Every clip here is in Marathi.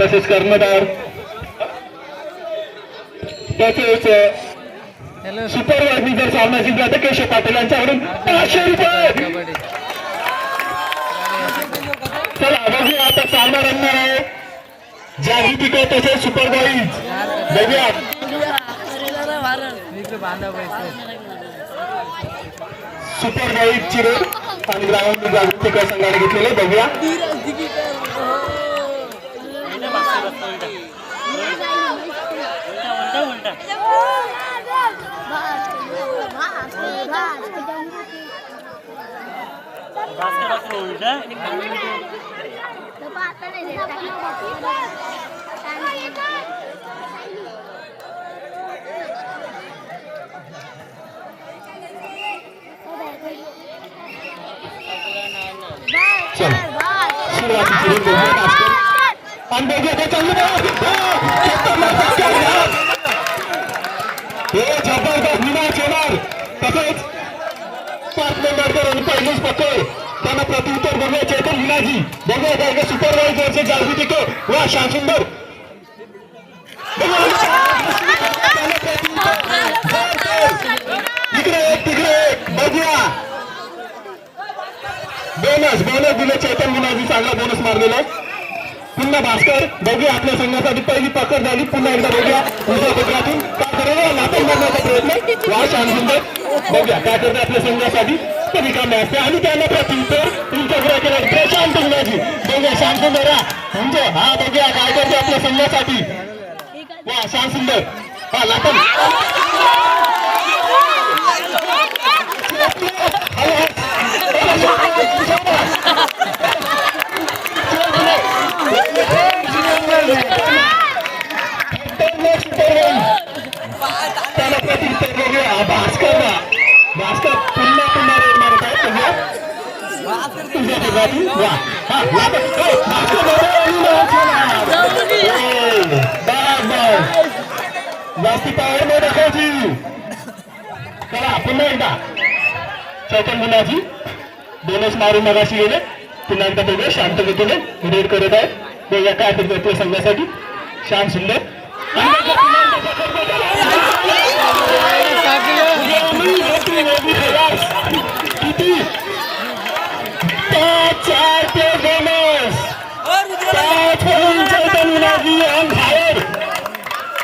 तसेच कर्णधार तसेच सुपरवायझर सामना जिंकला तर केशव पाटील यांच्याकडून पाचशे रुपये! चला बघूया आता सामना रंगणार आहे. जागी पिकं तसेच सुपरवाईज बघूया. सुपरवाईज चिरोड आणि ग्रामीण जागृती काय संघाने घेतलेले बघूया. चला सुरुवातीची रिंग बघूया भास्कर. आणि बघूया ते चालू आहे. हो, खतरनाक भास्कर, हा. हे जबरदस्त विनाश येणार तसेच पाच नंबरवर पकड. त्यांना प्रत्युत्तर बघूया चेतन विनाजी बघूया सुपरवायझरचे जागृती वा एक तिकडे एक. बघूया. बोनस बोनस दिले चेतन विनाजी चांगला बोनस मारलेला आहे. पुन्हा भास्कर बघूया आपल्या संघासाठी पहिली पकड झाली. पुन्हा एकदा बघूया. दुसऱ्या पत्रातून काय करायला नाटक मारण्याचा प्रयत्न. वा शांत बघूया काय करते आपल्या संघासाठी. कधी काम असते. आणि त्यांना प्रत्युत्तर तुमच्या गृहाकडे प्रशांत विनाजी बघूया शांत सुंदर हा म्हणजे हा बघूया काय करते आपल्या संघासाठी. वा शांत सुंदर. हा लाटून. त्याला प्रत्युत्तर बघूया भास्कर ना भास्कर पुन्हा पुन्हा रेड मारत आहे बघूया तुझ्या ठिकाणी वा हा लाटून. हो, भास्कर बरोबर आणि लाट केला. हो, बस, बस. जास्ती पावर नाही दाखवायची चला पुन्हा एकदा चौथ्या मुलाची बोनस मारून मगाशी गेले. पुन्हा एकदा शांत गतीने रेड करत आहे बघूया काय करतो आपल्या संघासाठी. श्याम सुंदर. चार ते बोनस पाच होईल चैतन मुलाजी आणि बाहेर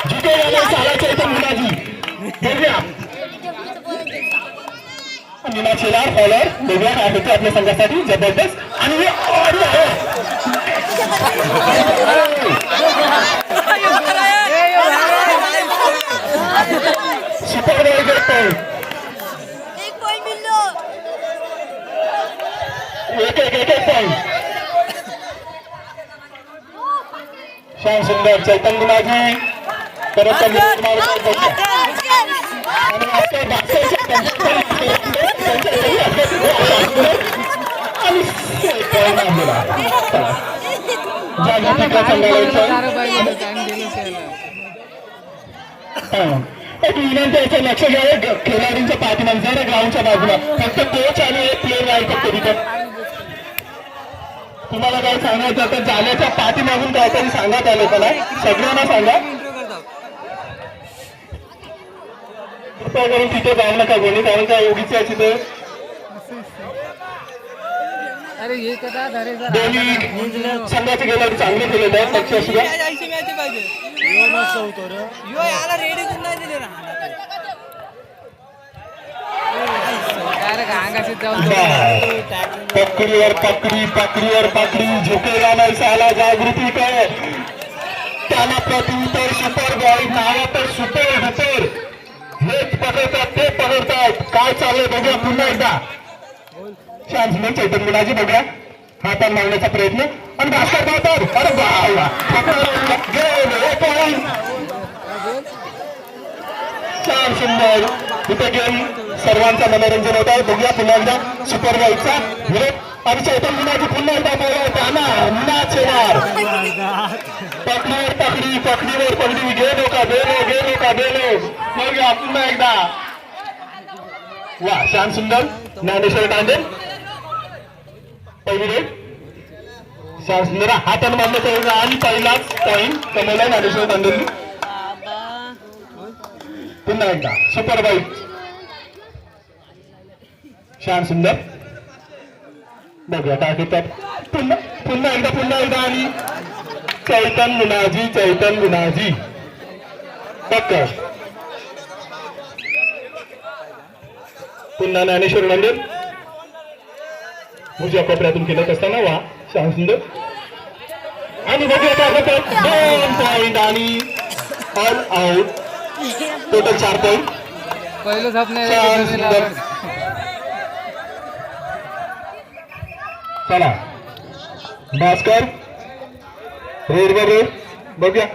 जिथे याला साला चैतन मुलाजी. बघूया. मीना शेलार बघूया काय होतं आपल्या संघासाठी जबरदस्त. आणि हे ऑडी आहे. सुपर वेगळं पॉईंट एक पॉइंट मिळलो एक एक एक एक पॉईंट छान सुंदर चैतन गुणाजी. परत. आणि बादशाहच्या त्यांच्या- आणि खेळ मांडलेला. चला. एक विनंती लक्ष घ्यावे खेळाडूंच्या पाठीमागे जरा ग्राउंडच्या बाजूला. फक्त कोच आणि एक प्लेअर राहील फक्त तिथं तुम्हाला काय सांगायचं तर जाण्याच्या पाठीमागून काहीतरी सांगा त्या लोकांना. सगळ्यांना सांगा. कृपया करून तिथे जाऊ नका कोणी कारण काय एवढीच आहे तिथे अरे हे कदा धरे जरा दोन्ही संघाचे खेळाडू चांगले पक्ष पकडीवर पकडी पकडीवर पकडी झुकेला नाही साला जागृती काय त्याला प्रत्युत्तर सुपर बॉय नावा तर सुपर हुपर हेच पकडतात ते पकडतात. काय चाललंय बघूया पुन्हा एकदा. छान सुंदर चैतन गुणाजी बघूया. हातात मारण्याचा प्रयत्न. आणि भास्कर पाहतात अरे बाबा वा. छान सुंदर. इथे गेम सर्वांचा मनोरंजन होत आहे. बघूया पुन्हा एकदा. सुपर बाईकचा विरोध. आणि चैतन मुलाजी पुन्हा एकदा बोला त्यांना नाच येणार. पकडीवर पकडी पकडीवर पकडी. गेलो का गेलो गेलो का गेलो बघूया पुन्हा एकदा. वा छान सुंदर. ज्ञानेश्वर टांडे. पहिली रेट. छान सुंदर हातानं बांधलं आणि पहिलाच पॉईंट कमवला ज्ञानेश्वर तांडेंनी पुन्हा एकदा सुपर बाईक छान सुंदर. बघूया काय करतात. पुन्हा पुन्हा एकदा पुन्हा एकदा आणि चैतन मुनाजी चैतन मुनाजी. पक्क. पुन्हा ज्ञानेश्वर मंदिर भुजा कोपऱ्यातून खेळत असताना वा छान सुंदर आणि दोन पॉईंट आणि ऑल आउट टोटल चार पॉईंट पहिलं चला. भास्कर रोडवर रोड बघूया.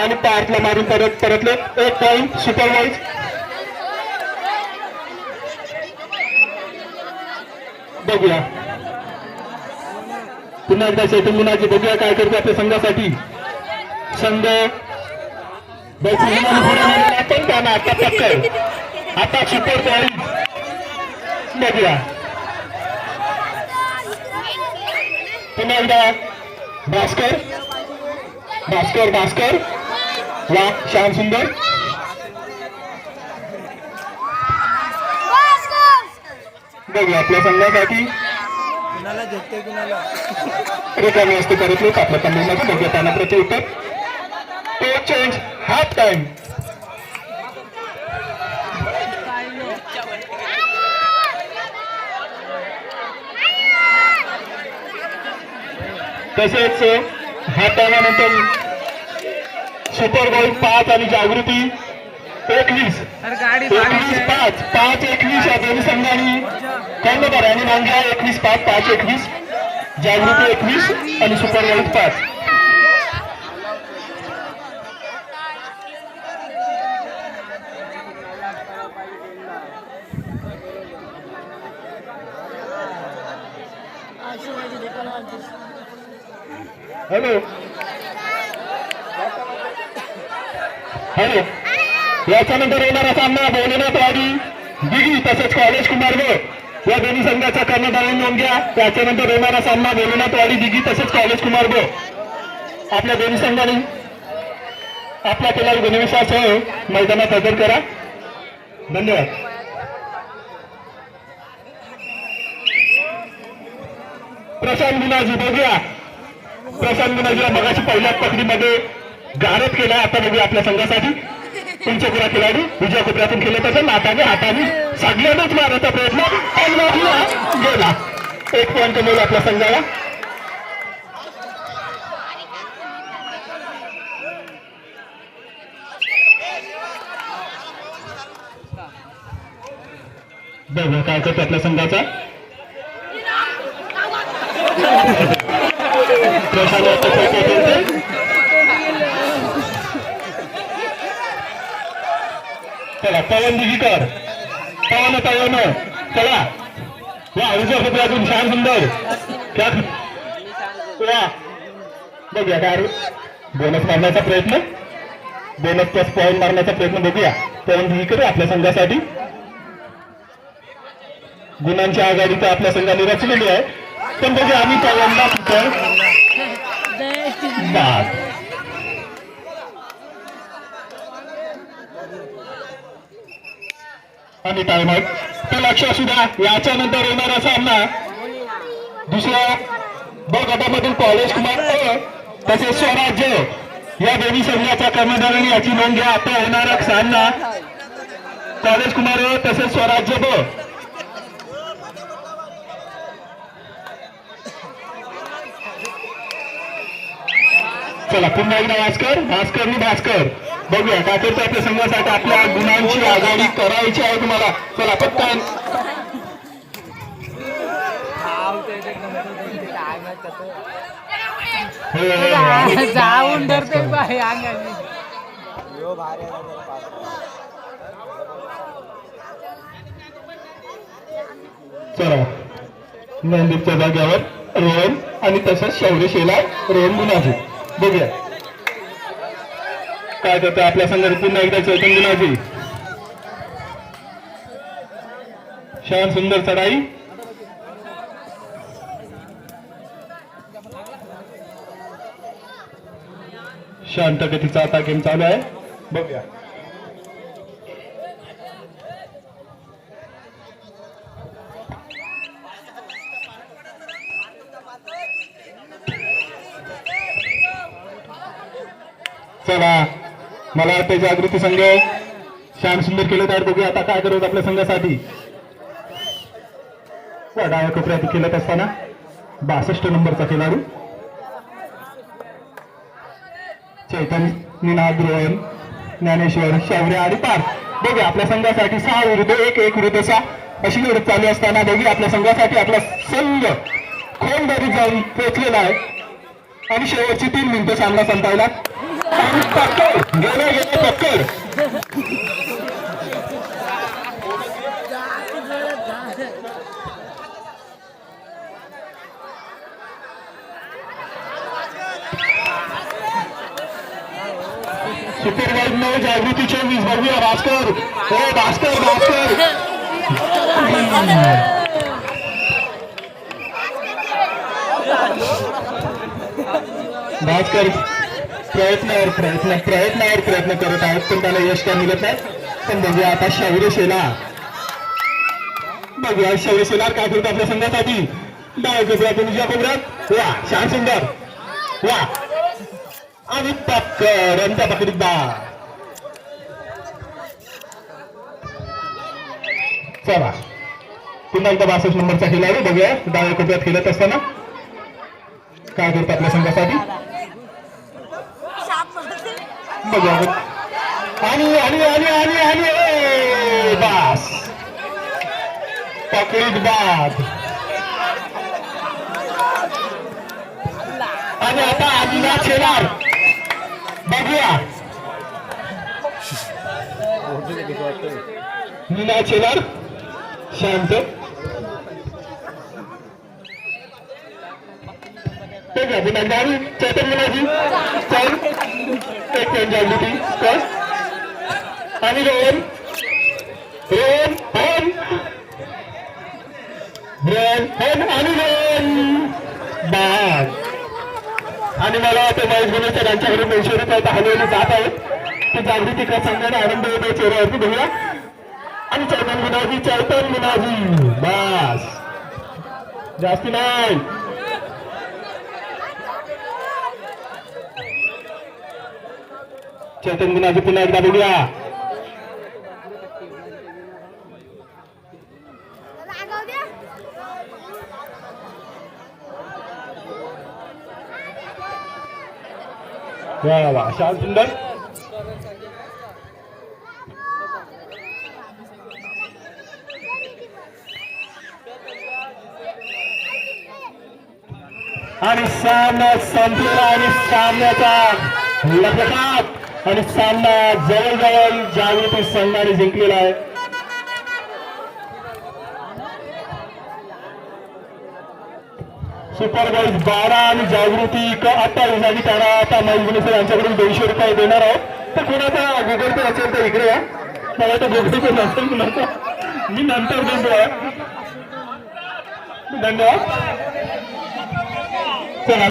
आणि पार्कला मारून परत परतले. एक पॉईंट सुपर वाईज बघूया. पुन्हा एकदा चैतन गुणाची बघूया काय करतो आपल्या संघासाठी. संघ. बैठकीमध्ये पुढे नेलेला पण त्यांना आता पक्कड आता सुपर पॉईंट बघूया. पुन्हा एकदा. भास्कर. भास्कर भास्कर. वा श्याम सुंदर. बघूया आपल्या संघासाठी. रिकामी असते करत लोक आपल्या कंपनीमध्ये बघूया त्यांना प्रति उत्तर तो चेंज हाफ टाइम तसेच हाताळल्यानंतर सुपर बॉल पाच आणि जागृती एकवीस. पाच पाच एकवीस या दोन्ही संघांनी. कर्णधार आणि मांग्या एकवीस पाच पाच एकवीस जागृती एकवीस आणि सुपर बॉल पाच शिवाजी देखील हॅलो हॅलो याच्यानंतर येणारा सामना भोलेनाथवाडी दिघी तसेच कॉलेज कुमार गो या दोन्ही संघाचा कर्णधारांनी नोंद घ्या. त्याच्यानंतर येणारा सामना भोलेनाथवाडी दिघी तसेच कॉलेज कुमार गो आपल्या दोन्ही संघाने आपला खेळाडू गुणविश्वासह मैदानात हजर करा. धन्यवाद. प्रशांत गुणाजी बघूया. प्रशांत गुणाजीला मगाशी पहिल्या पकडीमध्ये गारद केलाय आता बघूया आपल्या संघासाठी. पंचकुरा खेळाडू विजय कोपऱ्यातून खेळत असेल हाताने हाताने सगळ्यांनाच मारायचा प्रयत्न. गेला. एक पॉईंट कमवला आपल्या संघाला. बघा काय करतो आपल्या संघाचा. प्रशांत आता खेळतोय. चला पवन दिजीकर पवन पवन चला. वा उजव्या क्षेत्रातून छान सुंदर. त्यात वा. बघूया काय बोनस मारण्याचा प्रयत्न. बोनस प्लस पॉईंट मारण्याचा प्रयत्न बघूया. पवन दिजीकर आपल्या संघासाठी. गुणांच्या तर आपल्या संघाने रचलेली आहे. पण बघूया आम्ही पवनला कुठं आणि टाइमआउट तर लक्ष असू द्या याच्या नंतर येणारा सामना. दुसऱ्या ब गटामधील कॉलेज कुमार तसेच स्वराज्य. या दोन्ही संघाच्या कर्मचाऱ्यांनी याची नोंद घ्या. आता होणारा सामना कॉलेज कुमार तसेच स्वराज्य ब चला पुन्हा एकदा भास्कर भास्कर आणि भास्कर. बघूया. करतो आपल्या संघासाठी आपल्या गुणांची आघाडी करायची आहे तुम्हाला. चला पटकन. हो, हो, हो. जाऊन डरते चला. नंदीपच्या जाग्यावर रोहन आणि तसंच शौर्य शेला रोहन गुणाजी. बघूया. काय करतो आपल्या संघात पुन्हा एकदा चैतन गुणाची शान सुंदर चढाई. शांत गतीचा आता गेम चालू आहे. बघूया. चला. मला वाटतं जागृती संघ श्याम सुंदर केलं तर बघूया आता काय करत आपल्या संघासाठी. वा, डाव्या कोपऱ्यात खेळत असताना बासष्ट नंबरचा खेळाडू. चैतन्य निनाद ज्ञानेश्वर शौर्य आणि पार्थ. बघूया आपल्या संघासाठी सहा विरुद्ध एक एक विरुद्ध सहा. अशी लढत चालू असताना बघूया आपल्या संघासाठी आपला संघ खोलदारी जाऊन पोहोचलेला आहे. आणि शेवटची तीन मिनिटं सामना संपायला आणि टक्कर बघूया भास्कर हो भास्कर भास्कर. भास्कर. प्रयत्नावर प्रयत्न प्रयत्नावर प्रयत्न करत आहेत. पण त्याला यश काय मिळत नाही? पण बघूया आता शौर्य शेला बघूया शौर्य शेलार काय करतो आपल्या संघासाठी. डाव कोपऱ्यात उजव्या कोपऱ्यात वा छान सुंदर. वा. आणि पक्कर त्या पकडीत बा चला. पुन्हा एकदा बासष्ट नंबरचा खेळाडू बघूया. डाव्या कोपऱ्यात खेळत असताना. काय करतो आपल्या संघासाठी? आणि आणि आणि आणि आणि बास. पकडीत बाद. आणि आता आदिना छेलार बघूया. मीना छेलार शांत. ठीक आहे पुन्हा एकदा आणि चैतन्य मुलाजी चल एक पॉईंट जागृती कर आणि दोन दोन दोन दोन दोन आणि दोन बाद आणि मला ते महेश गुन्हेच्या त्यांच्याकडे दोनशे रुपये आता हलवले जात आहेत. ती जागृती का सांगण्याने आनंद होतो चेहऱ्यावरती बघूया. आणि चैतन गुणाजी चैतन गुणाजी बास. जास्ती नाही. चैतन गुणाजी पुन्हा एकदा बघूया. वा वा सुंदर. आणि सामना संपलेला आणि सामन्याचा लक्षात आणि सामना जवळजवळ जागृती संघाने जिंकलेला आहे. सुपरवाईज बारा आणि जागृती क अठ्ठावीस आणि त्यांना आता महेश सर यांच्याकडून दोनशे रुपये देणार आहोत. तर कोणाचा गुगल पे असेल तर इकडे या. मला तर गुगल पे नसेल कुणाचा मी नंतर देतो. धन्यवाद.